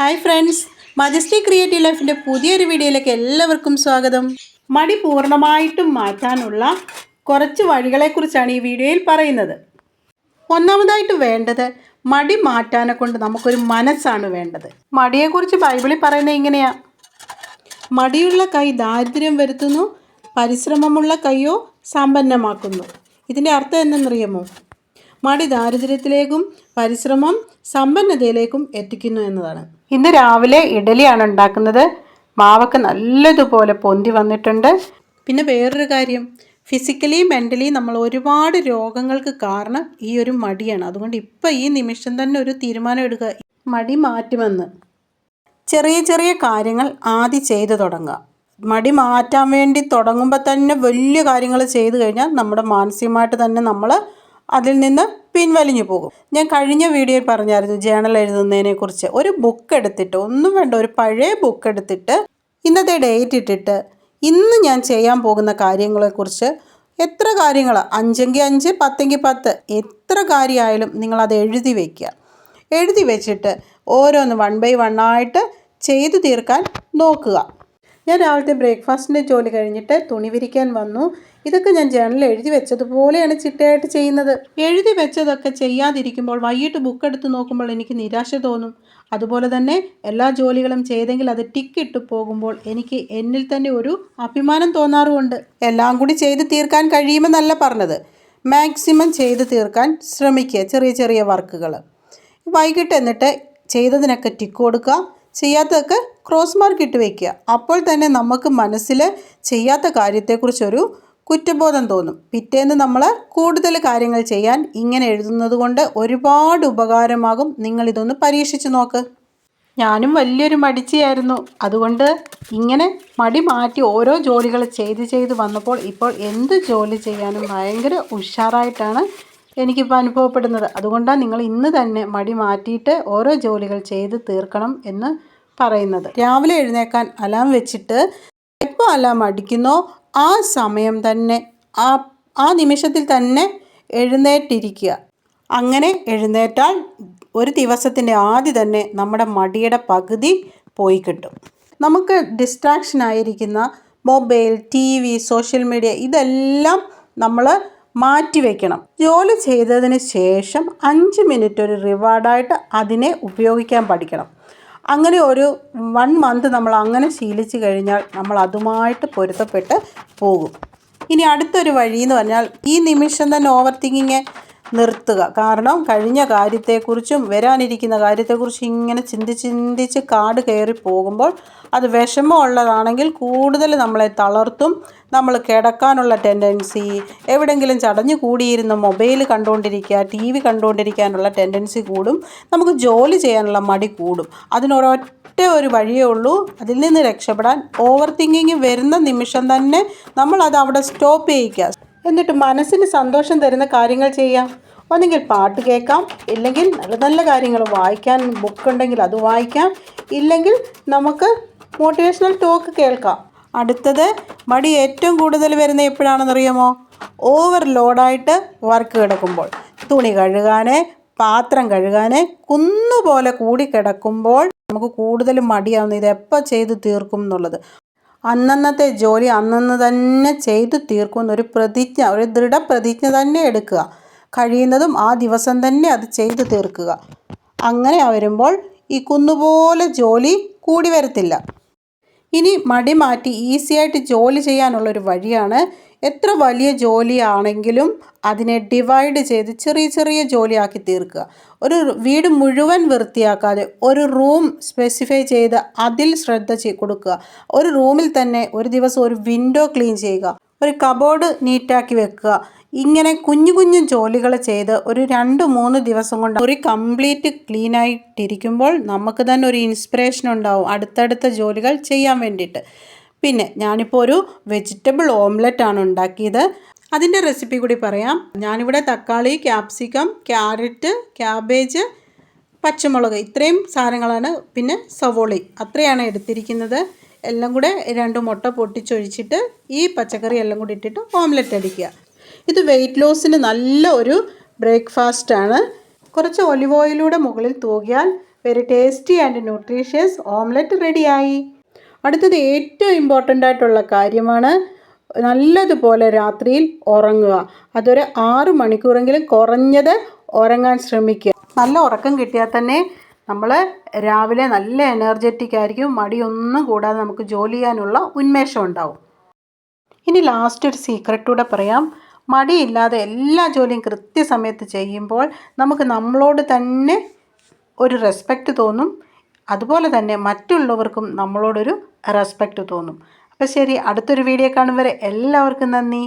Hi friends majesty creative ലൈഫിന്റെ പുതിയൊരു വീഡിയോയിലേക്ക് എല്ലാവർക്കും സ്വാഗതം. മടി പൂർണമായിട്ടും മാറ്റാനുള്ള കുറച്ച് വഴികളെക്കുറിച്ചാണ് ഈ വീഡിയോയിൽ പറയുന്നത്. ഒന്നാമതായിട്ട് വേണ്ടത് മടി മാറ്റാനെ കൊണ്ട് നമുക്കൊരു മനസ്സാണ് വേണ്ടത്. മടിയെക്കുറിച്ച് ബൈബിളിൽ പറയുന്നത് ഇങ്ങനെയാ. മടിയുള്ള കൈ ദാരിദ്ര്യം വരുത്തുന്നു പരിശ്രമമുള്ള കൈയോ സമ്പന്നമാക്കുന്നു. ഇതിന്റെ അർത്ഥം എന്തെന്നറിയാമോ? മടി ദാരിദ്ര്യത്തിലേക്കും പരിശ്രമം സമ്പന്നതയിലേക്കും എത്തിക്കുന്നു എന്നതാണ്. ഇന്ന് രാവിലെ ഇഡലിയാണ് ഉണ്ടാക്കുന്നത്. മാവൊക്കെ നല്ലതുപോലെ പൊന്തി വന്നിട്ടുണ്ട്. പിന്നെ വേറൊരു കാര്യം ഫിസിക്കലി മെന്റലി നമ്മൾ ഒരുപാട് രോഗങ്ങൾക്ക് കാരണം ഈ ഒരു മടിയാണ്. അതുകൊണ്ട് ഇപ്പം ഈ നിമിഷം തന്നെ ഒരു തീരുമാനം എടുക്കുക മടി മാറ്റുമെന്ന്. ചെറിയ ചെറിയ കാര്യങ്ങൾ ആദ്യം ചെയ്തു തുടങ്ങുക. മടി മാറ്റാൻ വേണ്ടി തുടങ്ങുമ്പോൾ തന്നെ വലിയ കാര്യങ്ങൾ ചെയ്തു കഴിഞ്ഞാൽ നമ്മുടെ മാനസികമായിട്ട് തന്നെ നമ്മൾ അതിൽ നിന്ന് പിൻവലിഞ്ഞു പോകും. ഞാൻ കഴിഞ്ഞ വീഡിയോയിൽ പറഞ്ഞായിരുന്നു ജേണൽ എഴുതുന്നതിനെക്കുറിച്ച് ഒരു ബുക്ക് എടുത്തിട്ട് ഒന്നും വേണ്ട ഒരു പഴയ ബുക്ക് എടുത്തിട്ട് ഇന്നത്തെ ഡേറ്റ് ഇട്ടിട്ട് ഇന്ന് ഞാൻ ചെയ്യാൻ പോകുന്ന കാര്യങ്ങളെക്കുറിച്ച് എത്ര കാര്യങ്ങൾ അഞ്ചെങ്കിൽ അഞ്ച് പത്തെങ്കിൽ പത്ത്. എത്ര കാര്യമായാലും നിങ്ങളത് എഴുതി വയ്ക്കുക എഴുതി വെച്ചിട്ട് ഓരോന്ന് വൺ ബൈ വൺ ആയിട്ട് ചെയ്തു തീർക്കാൻ നോക്കുക. ഞാൻ രാവിലത്തെ ബ്രേക്ക്ഫാസ്റ്റിന്റെ ജോലി കഴിഞ്ഞിട്ട് തുണി വിരിക്കാൻ വന്നു. ഇതൊക്കെ ഞാൻ ജേണലിൽ എഴുതി വെച്ചതുപോലെയാണ് ചിട്ടയായിട്ട് ചെയ്യുന്നത്. എഴുതി വെച്ചതൊക്കെ ചെയ്യാതിരിക്കുമ്പോൾ വൈകിട്ട് ബുക്ക് എടുത്ത് നോക്കുമ്പോൾ എനിക്ക് നിരാശ തോന്നും. അതുപോലെ തന്നെ എല്ലാ ജോലികളും ചെയ്തെങ്കിൽ അത് ടിക്ക് ടിക്കിട്ട് പോകുമ്പോൾ എനിക്ക് എന്നിൽ തന്നെ ഒരു അഭിമാനം തോന്നാറുമുണ്ട്. എല്ലാം കൂടി ചെയ്ത് തീർക്കാൻ കഴിയുമെന്നല്ല പറഞ്ഞത്. മാക്സിമം ചെയ്ത് തീർക്കാൻ ശ്രമിക്കുക ചെറിയ ചെറിയ വർക്കുകൾ വൈകിട്ട് എന്നിട്ട് ചെയ്തതിനൊക്കെ ടിക്ക് കൊടുക്കുക ചെയ്യാത്തതൊക്കെ ക്രോസ് മാർക്ക് ഇട്ട് വയ്ക്കുക അപ്പോൾ തന്നെ നമുക്ക് മനസ്സിൽ ചെയ്യാത്ത കാര്യത്തെക്കുറിച്ചൊരു കുറ്റബോധം തോന്നും. പിറ്റേന്ന് നമ്മൾ കൂടുതൽ കാര്യങ്ങൾ ചെയ്യാൻ ഇങ്ങനെ എഴുതുന്നത് കൊണ്ട് ഒരുപാട് ഉപകാരമാകും. നിങ്ങളിതൊന്ന് പരീക്ഷിച്ച് നോക്ക്. ഞാനും വലിയൊരു മടിച്ചിയായിരുന്നു. അതുകൊണ്ട് ഇങ്ങനെ മടി മാറ്റി ഓരോ ജോലികൾ ചെയ്ത് ചെയ്ത് വന്നപ്പോൾ ഇപ്പോൾ എന്ത് ജോലി ചെയ്യാനും ഭയങ്കര ഉഷാറായിട്ടാണ് എനിക്കിപ്പോൾ അനുഭവപ്പെടുന്നത്. അതുകൊണ്ടാണ് നിങ്ങൾ ഇന്ന് തന്നെ മടി മാറ്റിയിട്ട് ഓരോ ജോലികൾ ചെയ്ത് തീർക്കണം എന്ന് പറയുന്നത്. രാവിലെ എഴുന്നേക്കാൻ അലാം വെച്ചിട്ട് എപ്പോൾ അലാം അടിക്കുന്നോ ആ സമയം തന്നെ ആ ആ നിമിഷത്തിൽ തന്നെ എഴുന്നേറ്റിരിക്കുക. അങ്ങനെ എഴുന്നേറ്റാൽ ഒരു ദിവസത്തിന്റെ ആദ്യം തന്നെ നമ്മുടെ മടിയുടെ പകുതി പോയി കിട്ടും. നമുക്ക് ഡിസ്ട്രാക്ഷൻ ആയിരിക്കുന്ന mobile T V social media ഇതെല്ലാം നമ്മൾ മാറ്റിവെക്കണം ജോലി ചെയ്തതിന് ശേഷം അഞ്ച് മിനിറ്റ് ഒരു റിവാർഡായിട്ട് അതിനെ ഉപയോഗിക്കാൻ പഠിക്കണം. അങ്ങനെ ഒരു വൺ മന്ത് നമ്മൾ അങ്ങനെ ശീലിച്ചു കഴിഞ്ഞാൽ നമ്മൾ അതുമായിട്ട് പൊരുത്തപ്പെട്ട് പോകും. ഇനി അടുത്തൊരു വഴി എന്ന് പറഞ്ഞാൽ ഈ നിമിഷം തന്നെ ഓവർ തിങ്കിങ് നിർത്തുക. കാരണം കഴിഞ്ഞ കാര്യത്തെക്കുറിച്ചും വരാനിരിക്കുന്ന കാര്യത്തെക്കുറിച്ചും ഇങ്ങനെ ചിന്തിച്ച് ചിന്തിച്ച് കാട് കയറി പോകുമ്പോൾ അത് വിഷമമുള്ളതാണെങ്കിൽ കൂടുതൽ നമ്മളെ തളർത്തും. നമ്മൾ കിടക്കാനുള്ള ടെൻഡൻസി എവിടെങ്കിലും ചടഞ്ഞു കൂടിയിരുന്ന് മൊബൈൽ കണ്ടുകൊണ്ടിരിക്കുക ടി വി കണ്ടുകൊണ്ടിരിക്കാനുള്ള ടെൻഡൻസി കൂടും. നമുക്ക് ജോലി ചെയ്യാനുള്ള മടി കൂടും. അതിനൊരൊറ്റ ഒരു വഴിയേ ഉള്ളൂ. അതിൽ നിന്ന് രക്ഷപ്പെടാൻ ഓവർ തിങ്കിങ് വരുന്ന നിമിഷം തന്നെ നമ്മൾ അത് അവിടെ സ്റ്റോപ്പ് ചെയ്യിക്കുക. എന്നിട്ട് മനസ്സിന് സന്തോഷം തരുന്ന കാര്യങ്ങൾ ചെയ്യാം. ഒന്നെങ്കിൽ പാട്ട് കേൾക്കാം ഇല്ലെങ്കിൽ നല്ല നല്ല കാര്യങ്ങൾ വായിക്കാൻ ബുക്ക് ഉണ്ടെങ്കിൽ അത് വായിക്കാം ഇല്ലെങ്കിൽ നമുക്ക് മോട്ടിവേഷണൽ ടോക്ക് കേൾക്കാം. അടുത്തത് മടി ഏറ്റവും കൂടുതൽ വരുന്ന എപ്പോഴാണെന്നറിയാമോ ഓവർലോഡായിട്ട് വർക്ക് കിടക്കുമ്പോൾ. തുണി കഴുകാൻ പാത്രം കഴുകാൻ കുന്നുപോലെ കൂടി കിടക്കുമ്പോൾ നമുക്ക് കൂടുതൽ ഇത് എപ്പോൾ ചെയ്ത് തീർക്കും എന്നുള്ളത്. അന്നന്നത്തെ ജോലി അന്നന്ന് തന്നെ ചെയ്തു തീർക്കുന്ന തീർക്കുമെന്നൊരു പ്രതിജ്ഞ ഒരു ദൃഢപ്രതിജ്ഞ തന്നെ എടുക്കുക. കഴിയുന്നതും ആ ദിവസം തന്നെ അത് ചെയ്തു തീർക്കുക. അങ്ങനെ വരുമ്പോൾ ഈ കുന്നുപോലെ ജോലി കൂടി വരത്തില്ല. ഇനി മടി മാറ്റി ഈസിയായിട്ട് ജോലി ചെയ്യാനുള്ളൊരു വഴിയാണ് എത്ര വലിയ ജോലിയാണെങ്കിലും അതിനെ ഡിവൈഡ് ചെയ്ത് ചെറിയ ചെറിയ ജോലിയാക്കി തീർക്കുക. ഒരു വീട് മുഴുവൻ വൃത്തിയാക്കാതെ ഒരു റൂം സ്പെസിഫൈ ചെയ്ത് അതിൽ ശ്രദ്ധ കൊടുക്കുക. ഒരു റൂമിൽ തന്നെ ഒരു ദിവസം ഒരു വിൻഡോ ക്ലീൻ ചെയ്യുക. ഒരു കബോർഡ് നീറ്റാക്കി വെക്കുക. ഇങ്ങനെ കുഞ്ഞു കുഞ്ഞു ജോലികൾ ചെയ്ത് ഒരു രണ്ട് മൂന്ന് ദിവസം കൊണ്ട് ഒരു കംപ്ലീറ്റ് ക്ലീൻ ആയിട്ടിരിക്കുമ്പോൾ നമുക്ക് തന്നെ ഒരു ഇൻസ്പിറേഷൻ ഉണ്ടാവും അടുത്തടുത്ത ജോലികൾ ചെയ്യാൻ വേണ്ടിയിട്ട്. പിന്നെ ഞാനിപ്പോൾ ഒരു വെജിറ്റബിൾ ഓംലെറ്റ് ആണ് ഉണ്ടാക്കിയത്. അതിന്റെ റെസിപ്പി കൂടി പറയാം. ഞാനിവിടെ തക്കാളി ക്യാപ്സിക്കം ക്യാരറ്റ് ക്യാബേജ് പച്ചമുളക് ഇത്രയും സാധനങ്ങളാണ്. പിന്നെ സവോളി അത്രയാണ് എടുത്തിരിക്കുന്നത്. എല്ലാം കൂടെ രണ്ട് മുട്ട പൊട്ടിച്ചൊഴിച്ചിട്ട് ഈ പച്ചക്കറി എല്ലാം കൂടി ഇട്ടിട്ട് ഓംലെറ്റ് അടിക്കുക. ഇത് വെയിറ്റ് ലോസിന് നല്ല ഒരു ആണ്. കുറച്ച് ഒലിവ് ഓയിലൂടെ മുകളിൽ തൂകിയാൽ very tasty and nutritious omelette റെഡിയായി അടുത്തത് ഏറ്റവും ഇമ്പോർട്ടന്റ് ആയിട്ടുള്ള കാര്യമാണ് നല്ലതുപോലെ രാത്രിയിൽ ഉറങ്ങുക. അതൊരു ആറ് മണിക്കൂറെങ്കിലും കുറഞ്ഞത് ഉറങ്ങാൻ ശ്രമിക്കുക. നല്ല ഉറക്കം കിട്ടിയാൽ തന്നെ നമ്മൾ രാവിലെ നല്ല എനർജറ്റിക് ആയിരിക്കും. മടിയൊന്നും കൂടാതെ നമുക്ക് ജോലി ചെയ്യാനുള്ള ഉന്മേഷം ഉണ്ടാവും. ഇനി ലാസ്റ്റ് ഒരു സീക്രട്ടൂടെ പറയാം. മടിയില്ലാതെ എല്ലാ ജോലിയും കൃത്യസമയത്ത് ചെയ്യുമ്പോൾ നമുക്ക് നമ്മളോട് തന്നെ ഒരു റെസ്പെക്റ്റ് തോന്നും. അതുപോലെ തന്നെ മറ്റുള്ളവർക്കും നമ്മളോടൊരു റെസ്പെക്റ്റ് തോന്നും. അപ്പോൾ ശരി അടുത്തൊരു വീഡിയോ കാണും വരെ എല്ലാവർക്കും നന്ദി.